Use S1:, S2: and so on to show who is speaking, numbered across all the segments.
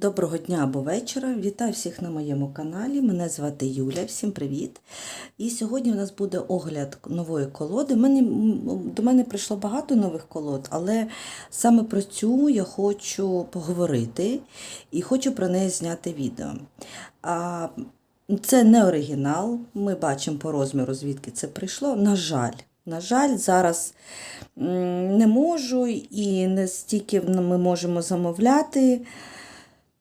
S1: Доброго дня або вечора. Вітаю всіх на моєму каналі. Мене звати Юля. Всім привіт! І сьогодні у нас буде огляд нової колоди. Мене, м, до мене прийшло багато нових колод, але саме про цю я хочу поговорити і хочу про неї зняти відео. А, це не оригінал. Ми бачимо по розміру, звідки це прийшло. На жаль. На жаль, зараз не можу і не стільки ми можемо замовляти.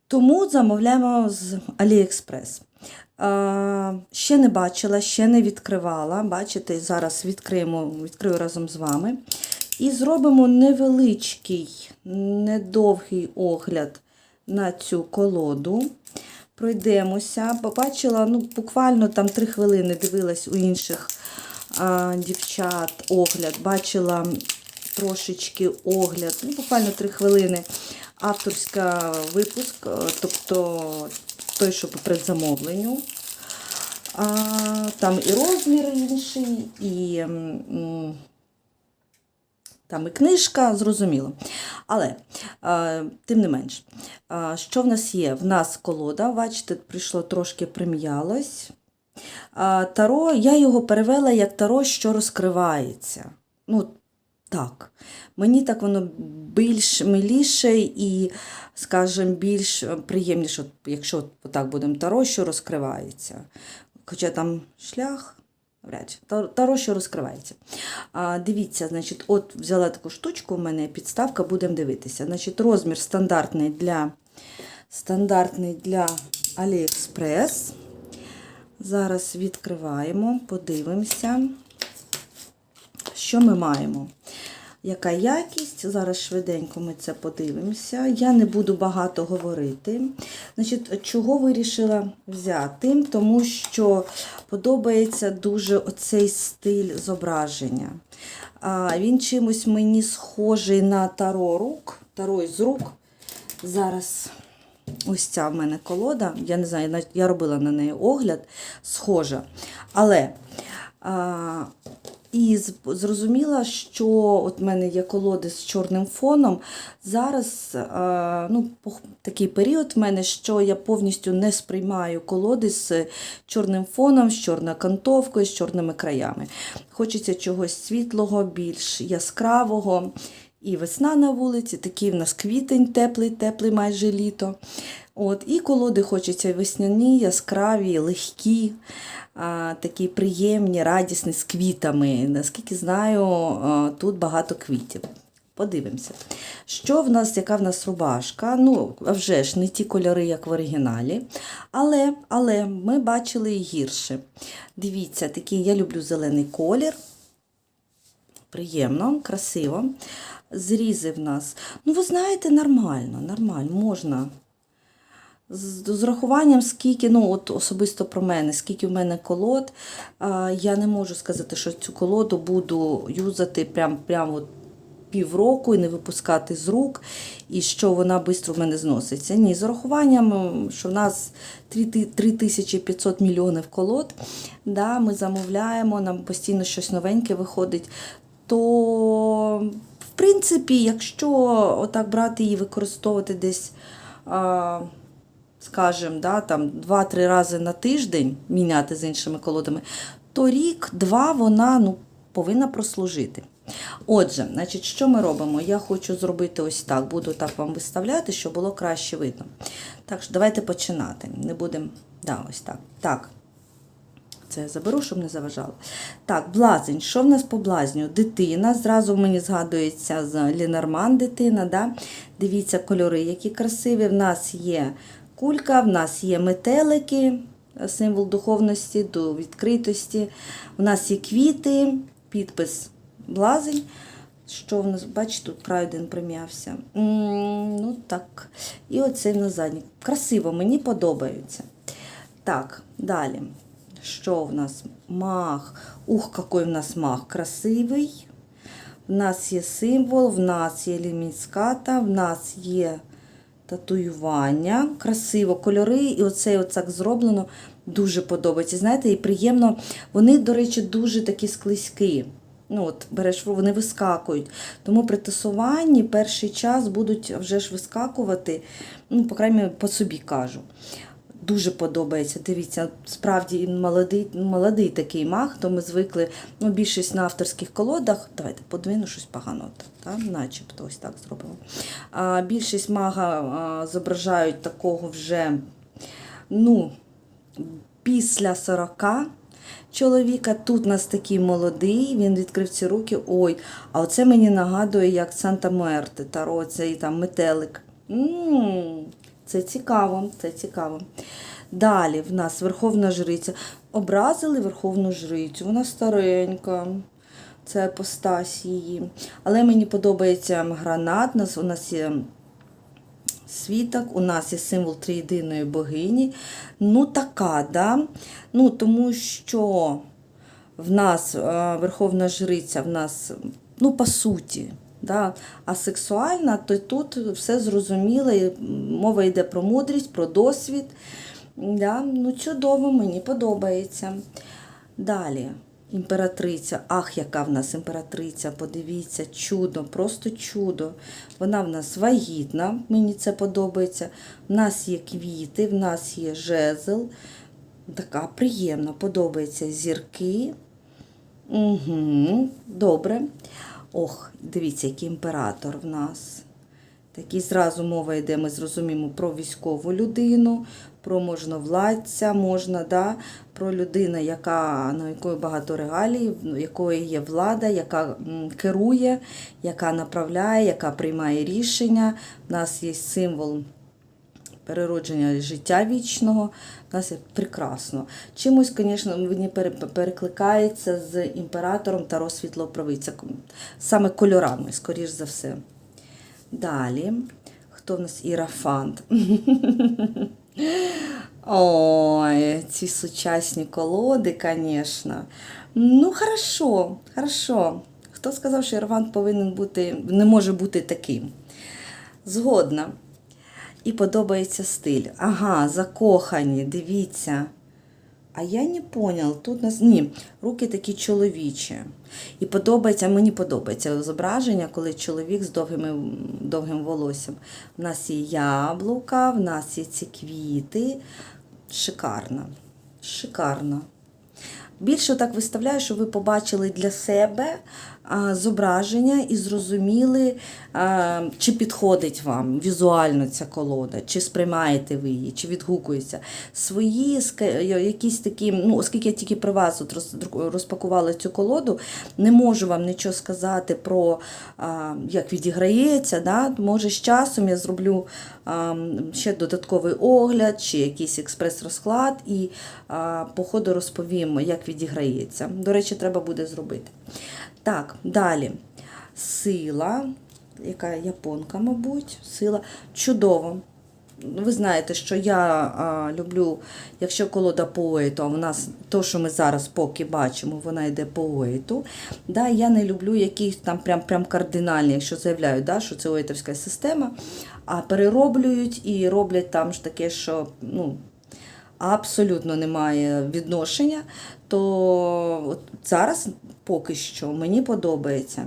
S1: Тому замовляємо з AliExpress. Ще не бачила, ще не відкривала. Бачите, зараз відкриємо, відкрию разом з вами. І зробимо невеличкий, недовгий огляд на цю колоду. Пройдемося. Побачила, ну, буквально там 3 хвилини дивилась у інших а, дівчат огляд. Бачила трошечки огляд, ну, буквально 3 хвилини авторська випуск, е, тобто той, що по предзамовленню. А, Там і розмір інший, і там і книжка, зрозуміло. Але, а, тим не менш, а, що в нас є? В нас колода, бачите, прийшло трошки прим'ялось. Таро, я його перевела як таро, що розкривається. Ну, так, мені так воно більш миліше і, скажімо, більш приємніше, якщо так будемо таро, що розкривається. Хоча там шлях, таро, що розкривається. А, дивіться, значить, от взяла таку штучку, у мене підставка, будемо дивитися. Значить, розмір стандартний для, стандартний для AliExpress. Зараз відкриваємо, подивимося. Що ми маємо? Яка якість? Зараз швиденько ми це подивимося. Я не буду багато говорити. Значить, чого вирішила взяти? Тому що подобається дуже оцей стиль зображення. Він чимось мені схожий на таро рук, таро із рук. Зараз ось ця в мене колода. Я не знаю, я робила на неї огляд, схожа. Але. А, і зрозуміла, що от в мене є колоди з чорним фоном. Зараз е, ну, такий період в мене, що я повністю не сприймаю колоди з чорним фоном, з чорною кантовкою, з чорними краями. Хочеться чогось світлого, більш яскравого. І весна на вулиці, такий в нас квітень теплий, теплий майже літо. От, і колоди хочеться весняні, яскраві, легкі, а, такі приємні, радісні з квітами. Наскільки знаю, а, тут багато квітів. Подивимося. Що в нас, яка в нас рубашка? Ну, вже ж не ті кольори, як в оригіналі. Але, але ми бачили і гірше. Дивіться, такий, я люблю зелений колір. Приємно, красиво. Зрізи в нас. Ну, ви знаєте, нормально, нормально, можна. З, з урахуванням, скільки, ну, от особисто про мене, скільки в мене колод, а, я не можу сказати, що цю колоду буду юзати прям, прям от півроку і не випускати з рук, і що вона швидко в мене зноситься. Ні, з урахуванням, що в нас 3500 мільйонів колод, да, ми замовляємо, нам постійно щось новеньке виходить, то, в принципі, якщо отак брати і використовувати десь. Скажімо, да, там 2-3 рази на тиждень міняти з іншими колодами, то рік-два вона ну, повинна прослужити. Отже, значить, що ми робимо? Я хочу зробити ось так, буду так вам виставляти, щоб було краще видно. Так що давайте починати. Не будемо. Да, ось так. Так. Це я заберу, щоб не заважало. Так, блазень. Що в нас по блазню? Дитина. Зразу мені згадується з Лінарман дитина. Да? Дивіться кольори, які красиві. В нас є кулька, в нас є метелики, символ духовності, до відкритості. У нас є квіти, підпис блазень. Що в нас, бачите, тут край один прим'явся. Ну так. І оцей на задній. Красиво, мені подобається. Так, далі. Що в нас? Мах. Ух, який в нас мах красивий. В нас є символ, в нас є ліміцката, в нас є татуювання. Красиво кольори. І оце так зроблено. Дуже подобається. Знаєте, і приємно. Вони, до речі, дуже такі склизькі. Ну, от, береш, вони вискакують. Тому при тасуванні перший час будуть вже ж вискакувати, ну, по крайній по собі кажу. Дуже подобається. Дивіться, справді молодий, молодий такий маг, то ми звикли. Ну, більшість на авторських колодах. Давайте подвину щось погано, так, начебто ось так зробимо. А, більшість мага а, зображають такого вже, ну, після 40 чоловіка. Тут у нас такий молодий, він відкрив ці руки. Ой, а оце мені нагадує, як Санта Муерте, Таро, цей там метелик. м це цікаво, це цікаво. Далі в нас Верховна Жриця. Образили Верховну Жрицю. Вона старенька. Це апостась її. Але мені подобається гранат. У нас, у нас є світок, у нас є символ триєдиної богині. Ну, така, да? Ну, тому що в нас е, Верховна Жриця, в нас, ну, по суті, да? а сексуальна, то тут все зрозуміло. Мова йде про мудрість, про досвід. Да? Ну, чудово, мені подобається. Далі. Імператриця, ах, яка в нас імператриця, подивіться, чудо, просто чудо. Вона в нас вагітна, мені це подобається. В нас є квіти, в нас є жезл. Така приємна, подобається зірки. Угу, Добре. Ох, дивіться, який імператор в нас. Такі зразу мова йде, ми зрозуміємо про військову людину, про можновладця, можна, да, про людину, яка, на якої багато регалій, якої є влада, яка керує, яка направляє, яка приймає рішення. У нас є символ переродження життя вічного. У нас є прекрасно. Чимось, звісно, мені перекликається з імператором Таро Світлопровиця. Саме кольорами, скоріш за все. Далі. Хто в нас ірафант? Ой, ці сучасні колоди, звісно. Ну, хорошо, хорошо. Хто сказав, що ірафант повинен бути, не може бути таким? Згодна. І подобається стиль. Ага, закохані, дивіться. А я не понял, тут нас. Ні, руки такі чоловічі. І подобається, мені подобається зображення, коли чоловік з довгими, довгим волоссям. У нас є яблука, в нас є ці квіти. Шикарно. Шикарно. Більше так виставляю, щоб ви побачили для себе зображення і зрозуміли, чи підходить вам візуально ця колода, чи сприймаєте ви її, чи відгукується. Свої якісь такі, ну, оскільки я тільки при вас от розпакувала цю колоду, не можу вам нічого сказати про як відіграється. Да? Може, з часом я зроблю ще додатковий огляд, чи якийсь експрес-розклад, і по ходу розповім, як відіграється. До речі, треба буде зробити. Так, далі. Сила, яка японка, мабуть, сила. Чудово. Ви знаєте, що я а, люблю, якщо колода по ойту, а в нас то, що ми зараз поки бачимо, вона йде по ойту. Да, я не люблю якісь там прям, прям кардинальні, якщо заявляють, да, що це ойтовська система, а перероблюють і роблять там ж таке, що ну, абсолютно немає відношення, то зараз поки що мені подобається.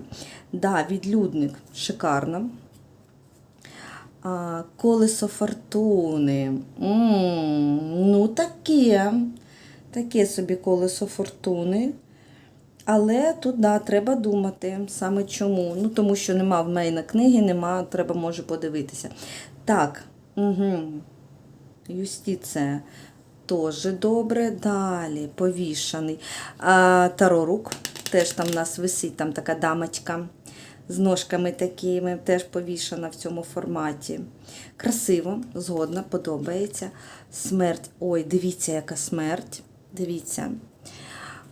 S1: Да, відлюдник шикарно. А, колесо фортуни. м ну, таке. Таке собі колесо фортуни. Але тут, да, треба думати саме чому. Ну, тому що нема в мене книги, нема, треба може подивитися. Так, угу. Юстиція теж добре. Далі, повішаний. Таро рук. Теж там у нас висить там така дамочка з ножками такими, теж повішана в цьому форматі. Красиво, згодна, подобається. Смерть. Ой, дивіться, яка смерть. Дивіться.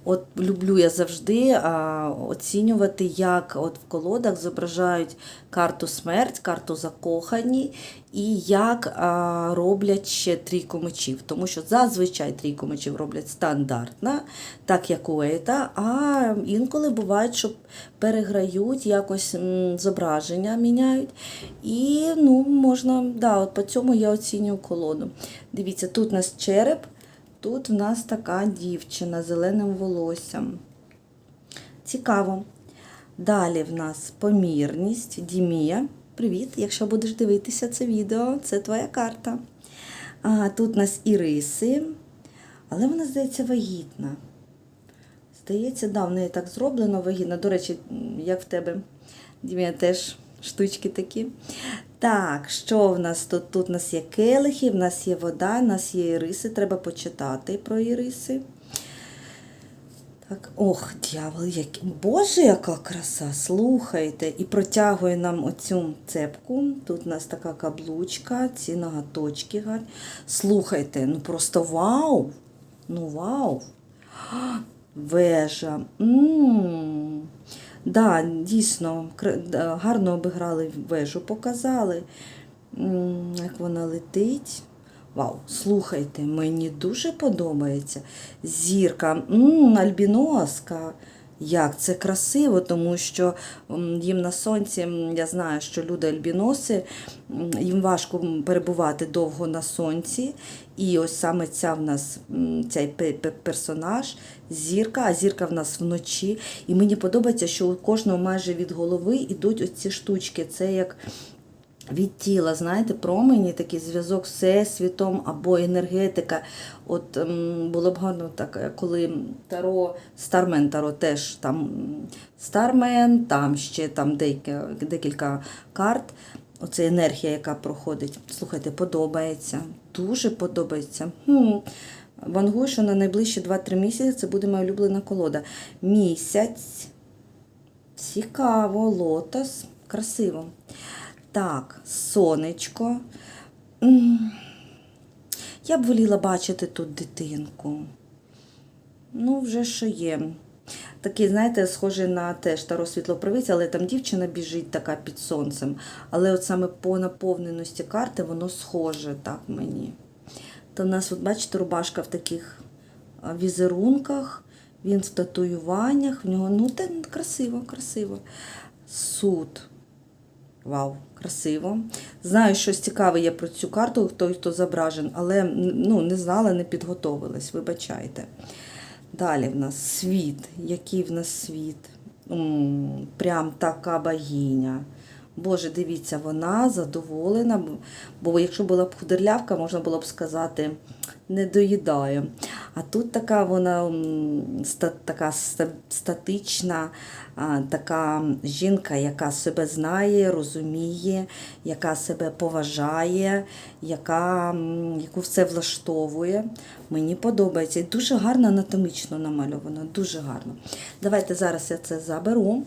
S1: От люблю я завжди а, оцінювати, як от в колодах зображають карту смерть, карту закохані, і як а, роблять ще трійку мечів. Тому що зазвичай трійку мечів роблять стандартно, так як у Ейта, а інколи бувають, що переграють, якось м, зображення міняють. І ну, можна, да, от по цьому я оцінюю колоду. Дивіться, тут у нас череп. Тут в нас така дівчина з зеленим волоссям. Цікаво, Далі в нас помірність, Дімія. Привіт, якщо будеш дивитися це відео, це твоя карта. А, тут у нас іриси, але вона, здається, вагітна. Здається, да, в неї так зроблено вагітна. До речі, як в тебе, Дімія, теж штучки такі. Так, що в нас тут? Тут у нас є келихи, в нас є вода, в нас є іриси. Треба почитати про іриси. Так, ох, дьявол, як... Боже, яка краса! Слухайте, і протягує нам оцю цепку. Тут у нас така каблучка, ці ноготочки гарні. Слухайте, ну просто вау! Ну вау! Вежа. м Да, дійсно, гарно обіграли вежу, показали, як вона летить. Вау, слухайте, мені дуже подобається. Зірка, м, альбіноска. Як це красиво, тому що їм на сонці, я знаю, що люди альбіноси, їм важко перебувати довго на сонці. І ось саме ця в нас цей пе- пе- персонаж, зірка, а зірка в нас вночі. І мені подобається, що у кожного майже від голови йдуть оці штучки. Це як від тіла, знаєте, промені, такий зв'язок з всесвітом або енергетика. От було б гарно так, е, коли Таро, Стармен Таро теж там Стармен, там ще там декілька карт. Оце енергія, яка проходить. Слухайте, подобається. Дуже подобається. Хм. Вангую, що на найближчі 2-3 місяці це буде моя улюблена колода. Місяць. Цікаво, лотос. Красиво. Так, сонечко. Я б воліла бачити тут дитинку. Ну, вже що є. Такий, знаєте, схожий на теж Таро світлопровиця, але там дівчина біжить така під сонцем. Але от саме по наповненості карти воно схоже так мені. То в нас, от бачите, рубашка в таких візерунках, він в татуюваннях, в нього, ну, те, красиво, красиво. Суд. Вау, красиво. Знаю, щось цікаве є про цю карту, той, хто зображен, але ну, не знала, не підготовилась, вибачайте. Далі в нас світ. Який в нас світ? Прям така богиня. Боже, дивіться, вона задоволена. бо- якщо була б худерлявка, можна було б сказати, не доїдає. А тут така вона ста, така статична, така жінка, яка себе знає, розуміє, яка себе поважає, яка, яку все влаштовує. Мені подобається. І дуже гарно анатомічно намальовано, дуже гарно. Давайте зараз я це заберу.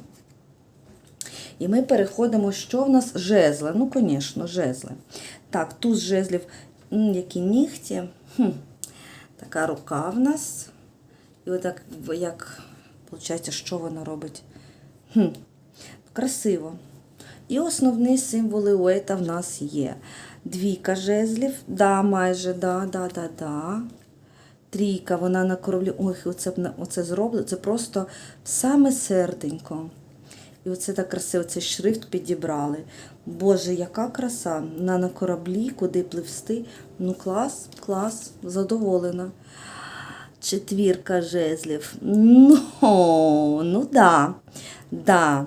S1: І ми переходимо, що в нас жезли. Ну, звісно, жезли. Так, туз жезлів, які нігті. Хм. Така рука в нас. І отак, як, виходить, що вона робить? Хм. Красиво. І основні символи Уейта в нас є. Двійка жезлів, да, майже, да, да, да, да. Трійка, вона на кораблі. Ой, оце, оце зроблено. Це просто саме серденько. І оце так красиво, цей шрифт підібрали. Боже, яка краса! На, на кораблі, куди пливсти. Ну, клас, клас, задоволена. Четвірка жезлів. Ну, ну да, да.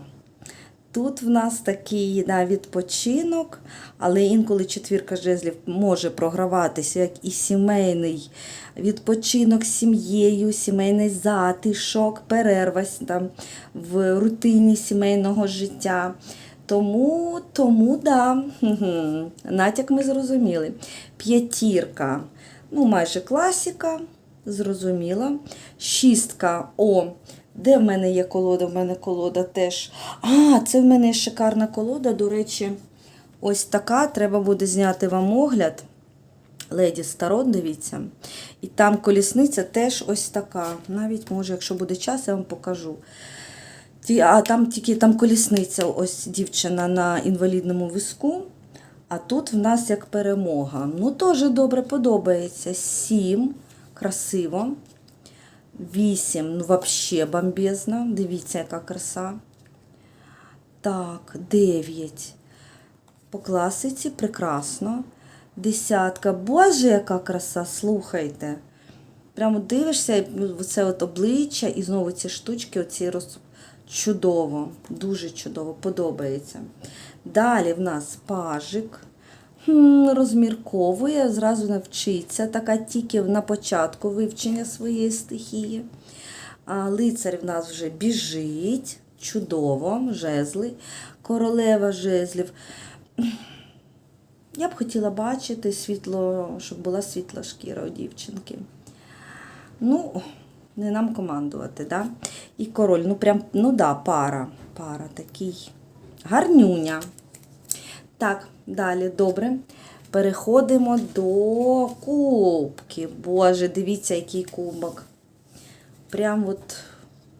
S1: Тут в нас такий да, відпочинок, але інколи четвірка жезлів може програватися як і сімейний відпочинок з сім'єю, сімейний затишок, перерва там, в рутині сімейного життя. Тому, тому да, натяк ми зрозуміли. П'ятірка, ну майже класіка, зрозуміла. Шістка, о, де в мене є колода? В мене колода теж. А, це в мене шикарна колода, до речі, ось така. Треба буде зняти вам огляд. Леді Старот, дивіться. І там колісниця теж ось така. Навіть, може, якщо буде час, я вам покажу. Ті, а там тільки там колісниця, ось дівчина на інвалідному візку. А тут в нас як перемога. Ну, теж добре подобається. Сім. Красиво. Вісім. Ну, взагалі бомбезно. Дивіться, яка краса. Так, дев'ять. По класиці прекрасно. Десятка. Боже, яка краса, слухайте. Прямо дивишся, це от обличчя, і знову ці штучки, оці роз... Чудово, дуже чудово, подобається. Далі в нас пажик. Розмірковує, зразу навчиться, така тільки на початку вивчення своєї стихії. А лицар в нас вже біжить, чудово, жезли, королева жезлів. Я б хотіла бачити світло, щоб була світла шкіра у дівчинки. Ну, не нам командувати, да? І король, ну прям, ну да, пара. Пара такий. Гарнюня. Так, далі, добре. Переходимо до кубки. Боже, дивіться, який кубок. Прям от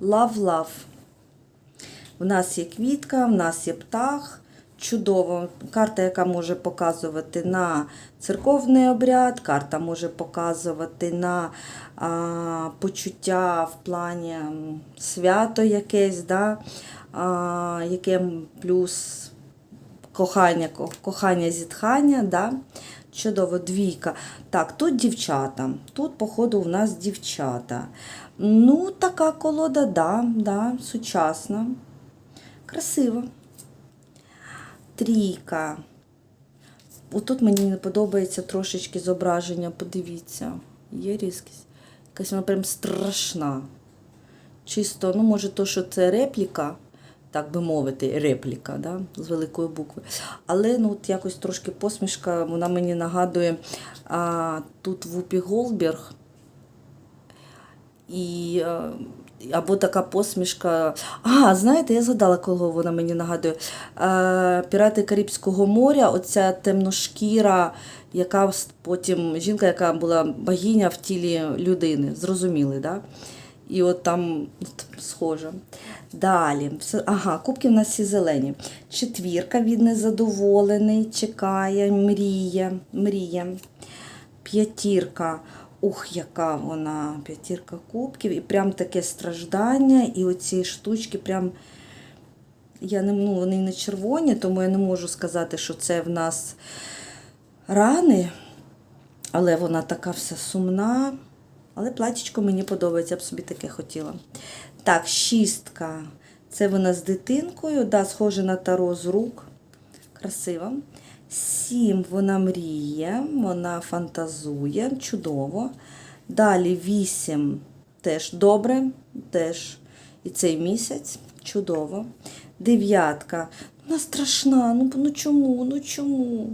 S1: лав-лав. В нас є квітка, в нас є птах. Чудово. Карта, яка може показувати на церковний обряд, карта може показувати на а, почуття в плані свято якесь, да? а, яке плюс кохання, кохання зітхання. Да? Чудово, двійка. Так, тут дівчата. Тут, походу, у нас дівчата. Ну, така колода, да, да, сучасна. Красиво. Трійка. Отут мені не подобається трошечки зображення, подивіться. Є різкість. Якась вона прям страшна. Чисто, ну, може, то, що це репліка, так би мовити, репліка, да? з великої букви. Але ну, от якось трошки посмішка, вона мені нагадує а, тут Вупі Голберг. І, е, або така посмішка. А, знаєте, я згадала, кого вона мені нагадує. Е, Пірати Карибського моря, оця темношкіра, яка потім жінка, яка була богиня в тілі людини. Зрозуміли, да? І от там от, схоже. Далі. Ага, кубки в нас всі зелені. Четвірка він незадоволений, чекає, мріє, мріє. П'ятірка. Ух, яка вона, п'ятірка кубків, і прям таке страждання, і оці штучки прям. Я не, ну, вони не червоні, тому я не можу сказати, що це в нас рани. Але вона така вся сумна. Але платічко мені подобається, я б собі таке хотіла. Так, шістка. Це вона з дитинкою, да, схоже на таро з рук. Красиво. Сім вона мріє, вона фантазує, чудово. Далі вісім теж добре, теж і цей місяць чудово. Дев'ятка. Вона страшна. Ну, ну чому? Ну чому?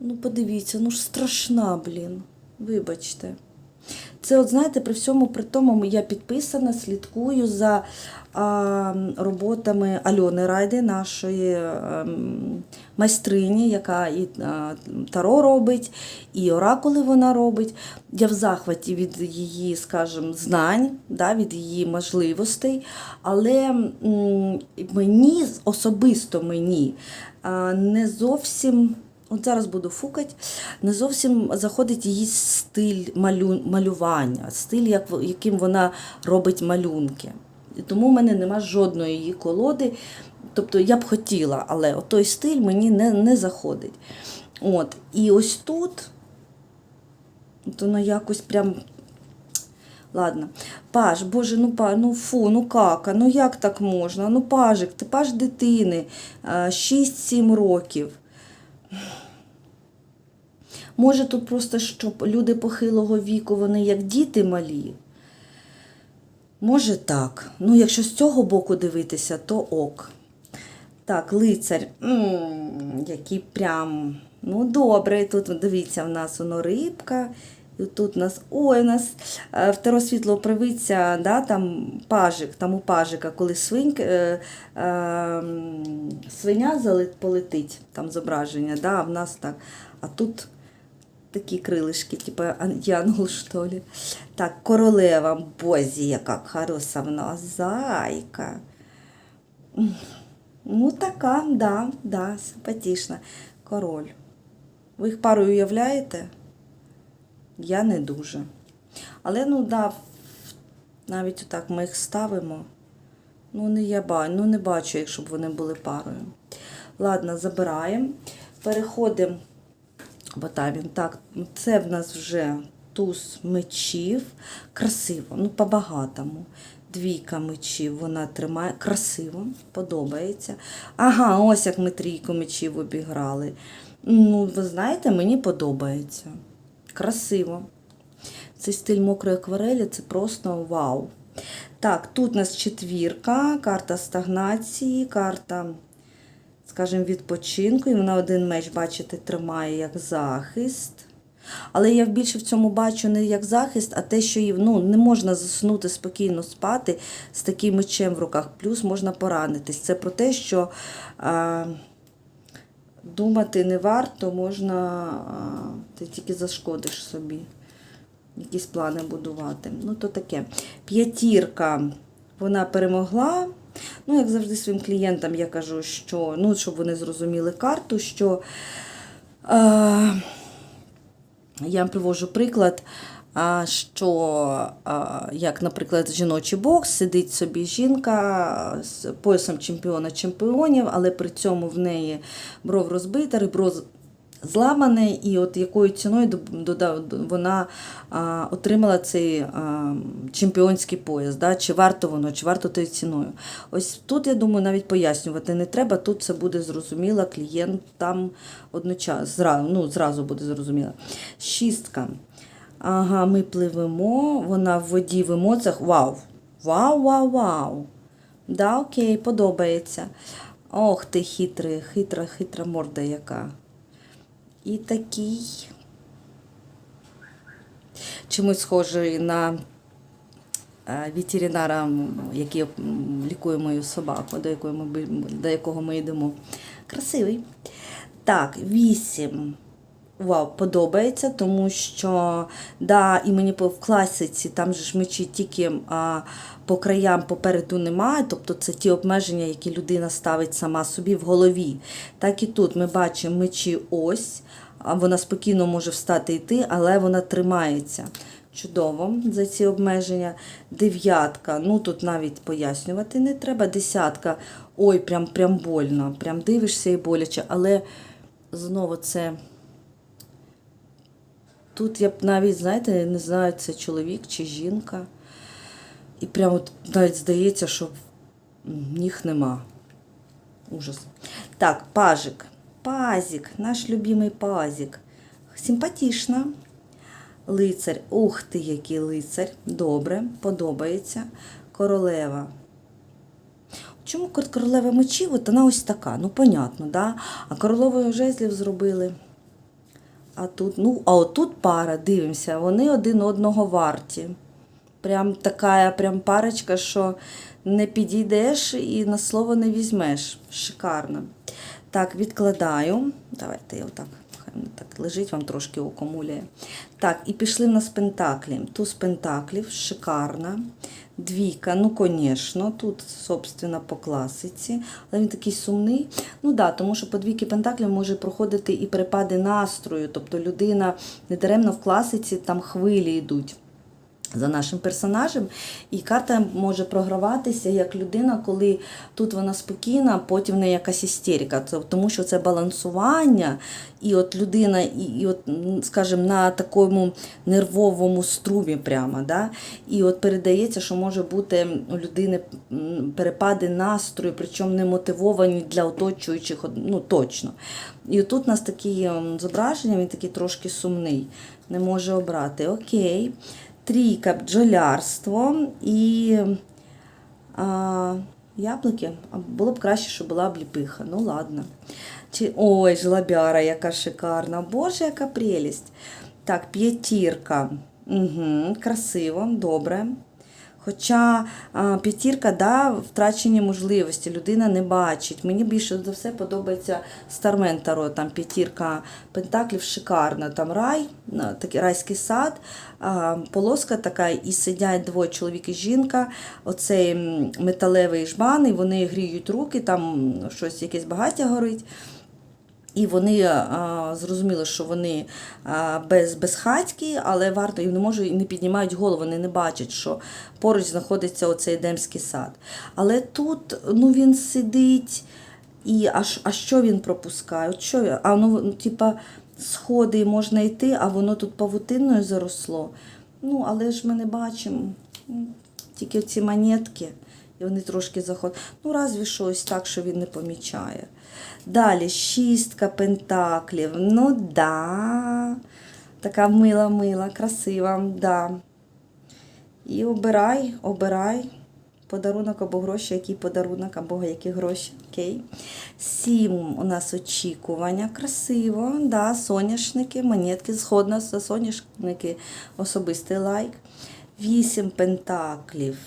S1: Ну, подивіться, ну ж страшна, блін. Вибачте. Це, от знаєте, при всьому при тому я підписана, слідкую за а, роботами Альони Райди, нашої ем, майстрині, яка і а, таро робить, і оракули вона робить. Я в захваті від її, скажімо, знань, да, від її можливостей. Але м, мені, особисто мені, а, не зовсім. От зараз буду фукати. Не зовсім заходить її стиль малю, малювання, стиль, як, яким вона робить малюнки. І тому в мене нема жодної її колоди. Тобто я б хотіла, але той стиль мені не, не заходить. От. І ось тут от воно якось прям. Ладно, паж, боже, ну па, ну фу, ну кака, ну як так можна? Ну пажик, ти паж дитини, 6-7 років. Може, тут просто щоб люди похилого віку, вони як діти малі. Може так. Ну, якщо з цього боку дивитися, то ок. Так, лицар. який прям. Ну, добре. Тут дивіться, в нас воно рибка. І тут у нас. Ой, у нас е, второ світло привиться, да, там пажик, там у пажика, коли свиньк, е, е, свиня полетить, там зображення, да, в нас так. А тут такі крилишки, типу янгол, що ли. Так, королева, бозі, яка хороша вона, зайка. Ну, така, да, да, симпатична. Король. Ви їх парою уявляєте? Я не дуже. Але, ну, да, навіть отак ми їх ставимо. Ну, не я ба- ну, не бачу, якщо б вони були парою. Ладно, забираємо. Переходимо. Бо там він так, це в нас вже туз мечів. Красиво, ну по-багатому. Двійка мечів, вона тримає. Красиво, подобається. Ага, ось як ми трійку мечів обіграли. Ну, ви знаєте, мені подобається. Красиво. Цей стиль мокрої акварелі це просто вау. Так, тут у нас четвірка, карта стагнації, карта, скажімо, відпочинку. І вона один меч, бачите, тримає як захист. Але я більше в цьому бачу не як захист, а те, що ну, не можна заснути спокійно спати з таким мечем в руках. Плюс можна поранитись. Це про те, що а, думати не варто, можна, а, ти тільки зашкодиш собі. Якісь плани будувати. Ну, то таке. П'ятірка, вона перемогла. Ну, як завжди, своїм клієнтам я кажу, що, ну, щоб вони зрозуміли карту, що. Е, я вам привожу приклад, що, як, наприклад, жіночий бокс, сидить собі жінка з поясом чемпіона чемпіонів, але при цьому в неї бров розбита, ребро зламане, і от якою ціною вона отримала цей чемпіонський пояс, да? чи варто воно, чи варто тою ціною. Ось тут, я думаю, навіть пояснювати не треба, тут це буде зрозуміло клієнтам одночасно, зразу, ну, зразу буде зрозуміло. Шістка. Ага, ми пливемо, вона в воді в емоціях. Вау! Вау, вау, вау! Да, окей, подобається. Ох ти хитрий, хитра, хитра морда яка. І такий. Чимось схожий на е, ветеринара, який лікує мою собаку, до, якої ми, до якого ми йдемо. Красивий. Так, вісім. Вау, подобається, тому що да, і мені в класиці там же ж мечі тільки а, по краям попереду немає, тобто це ті обмеження, які людина ставить сама собі в голові. Так і тут ми бачимо мечі ось, а вона спокійно може встати йти, але вона тримається. Чудово за ці обмеження. Дев'ятка, ну тут навіть пояснювати не треба. Десятка, ой, прям, прям больно, прям дивишся і боляче, але знову це. Тут я б навіть, знаєте, не знаю, це чоловік чи жінка. І прямо навіть здається, що ніг нема. Ужас. Так, пажик. Пазик, наш любимий пазик. Симпатична. Лицар. Ух ти, який лицар. Добре, подобається. Королева. Чому кор- королева мечів? От вона ось така, ну понятно, да? А королевою жезлів зробили. А тут, ну, а отут пара, дивимося, вони один одного варті. Прям така прям парочка, що не підійдеш і на слово не візьмеш. Шикарно. Так, відкладаю. Давайте я отак. Так лежить, вам трошки окомулює. Так, і пішли в нас пентаклі. Туз пентаклів, шикарна. Двійка, ну, звісно, тут, собственно, по класиці, але він такий сумний. Ну да, тому що по двійки пентаклів може проходити і перепади настрою. Тобто людина недаремно в класиці там хвилі йдуть за нашим персонажем, і карта може програватися як людина, коли тут вона спокійна, потім в неї якась істерика. Тому що це балансування, і от людина, і, і от, скажімо, на такому нервовому струмі прямо. Да? І от передається, що може бути у людини перепади настрою, причому не мотивовані для оточуючих, от, ну точно. І тут у нас такі зображення, він такий трошки сумний, не може обрати. Окей. Трійка бджолярство і а, яблуки. А було б краще, щоб була обліпиха. Ну ладно. Чи, ой, жлобяра, яка шикарна. Боже, яка прелість. Так, п'ятірка. Угу, красиво, добре. Хоча п'ятірка, да, втрачені можливості, людина не бачить. Мені більше за все подобається Стармен Таро, там п'ятірка пентаклів шикарна, там рай, такий райський сад, полоска така, і сидять двоє чоловік і жінка, оцей металевий жбан, і вони гріють руки, там щось якесь багаття горить. І вони а, зрозуміли, що вони а, без, безхатькі, але варто і не можуть і не піднімають голову, вони не бачать, що поруч знаходиться оцей Едемський сад. Але тут ну, він сидить, і а, а що він пропускає? От що, а ну, ну, типа, сходи можна йти, а воно тут павутиною заросло. Ну, але ж ми не бачимо. М, Тільки ці монетки, і вони трошки заходять. Ну, разві що ось так, що він не помічає. Далі шістка пентаклів. Ну да. Така мила-мила, красива, да. І обирай, обирай. Подарунок або гроші, який подарунок, або які гроші. Окей. Сім у нас очікування. Красиво. Да, соняшники, монетки. Згодна за соняшники, особистий лайк. Вісім пентаклів.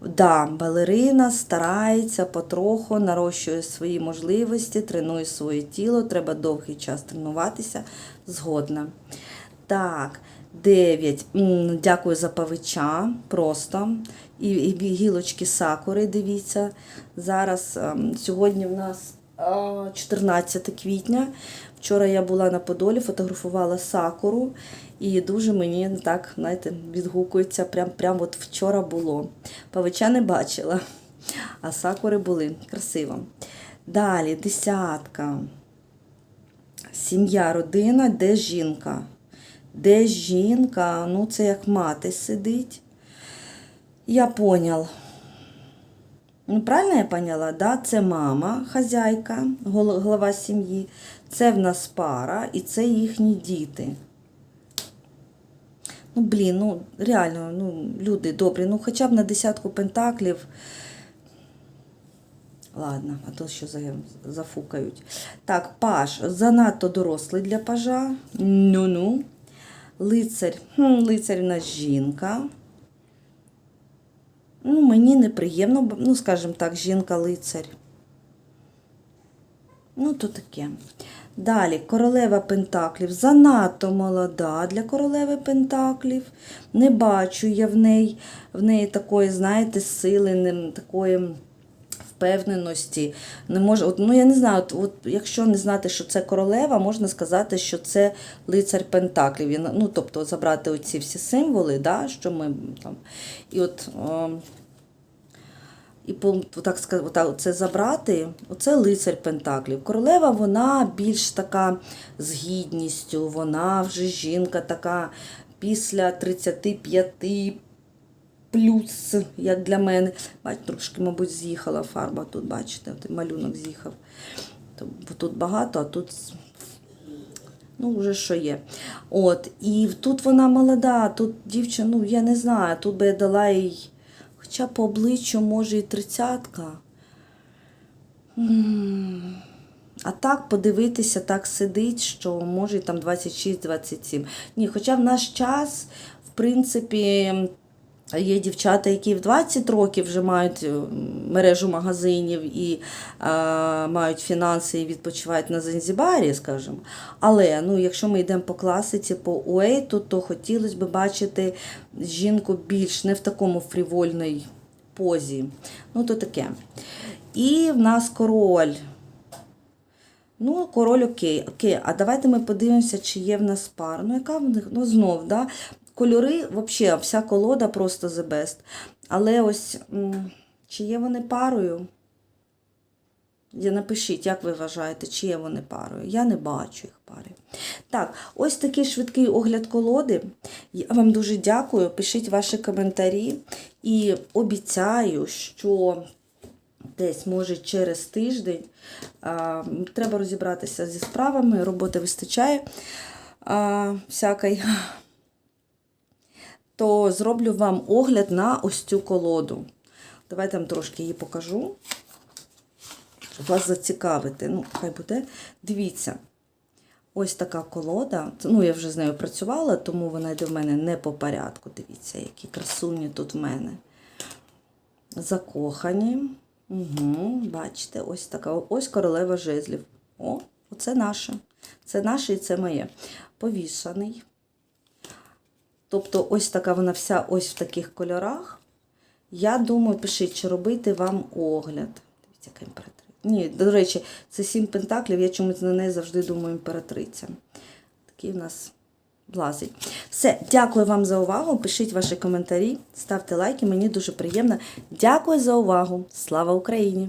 S1: Да, балерина старається потроху, нарощує свої можливості, тренує своє тіло. Треба довгий час тренуватися. Згодна. Так, 9. Дякую за павича. Просто. І, і гілочки сакури, дивіться. Зараз ем, сьогодні в нас 14 квітня. Вчора я була на Подолі, фотографувала сакуру. І дуже мені так, знаєте, відгукується. Прям, прям от вчора було. Павича не бачила, а сакури були. Красиво. Далі, десятка. Сім'я, родина, де жінка? Де жінка? Ну, це як мати сидить. Я понял. Ну, правильно я поняла? Да? Це мама, хазяйка, голова сім'ї. Це в нас пара і це їхні діти. Ну, блін, ну реально, ну, люди добрі, ну хоча б на десятку пентаклів. Ладно, а то що за, зафукають. Так, паж занадто дорослий для пажа. Ну-ну. Лицарь. Хм, лицарь у нас жінка. Ну, мені неприємно, ну, скажімо так, жінка-лицарь. Ну, то таке. Далі, королева Пентаклів. Занадто молода для королеви Пентаклів. Не бачу я в неї, в неї такої, знаєте, сили, не, такої впевненості. Не може, от, ну, я не знаю, от, от, якщо не знати, що це королева, можна сказати, що це лицар Пентаклів. Ну, тобто забрати оці всі символи, да, що ми там. І от. О, і так сказати, це забрати, оце лицар Пентаклів. Королева, вона більш така з гідністю, вона вже жінка така після 35 плюс, як для мене. Бачите, трошки, мабуть, з'їхала фарба тут, бачите, малюнок з'їхав. Тут багато, а тут Ну, вже що є. От, і тут вона молода, тут дівчина, ну я не знаю, тут би я дала їй, хоча по обличчю, може, і тридцятка. А так подивитися, так сидить, що може і там 26-27. Ні, хоча в наш час, в принципі, Є дівчата, які в 20 років вже мають е, мережу магазинів і е, мають фінанси і відпочивають на Занзібарі, скажімо. Але ну, якщо ми йдемо по класиці, по уейту, то хотілося б бачити жінку більш не в такому фрівольній позі. Ну, то таке. І в нас король. Ну, король окей. окей. А давайте ми подивимося, чи є в нас пара. Ну, яка в них? Ну, знов, да? Кольори, взагалі, вся колода просто the best. Але ось, чи є вони парою? Напишіть, як ви вважаєте, чи є вони парою. Я не бачу їх пари. Так, ось такий швидкий огляд колоди. Я вам дуже дякую. Пишіть ваші коментарі. І обіцяю, що десь, може, через тиждень а, треба розібратися зі справами, роботи вистачає а, всякої. То зроблю вам огляд на ось цю колоду. Давайте вам трошки її покажу, щоб вас зацікавити. Ну, хай буде. Дивіться, ось така колода. Ну, я вже з нею працювала, тому вона йде в мене не по порядку. Дивіться, які красуні тут в мене. Закохані. Угу, бачите, ось така. Ось королева жезлів. О, оце наше. Це наше і це моє. Повішаний. Тобто, ось така вона вся ось в таких кольорах. Я думаю, пишіть, чи робити вам огляд. Дивіться, яка імператриця. Ні, до речі, це сім пентаклів, я чомусь на неї завжди думаю імператриця. Такий в нас влазить. Все, дякую вам за увагу. Пишіть ваші коментарі, ставте лайки, мені дуже приємно. Дякую за увагу. Слава Україні!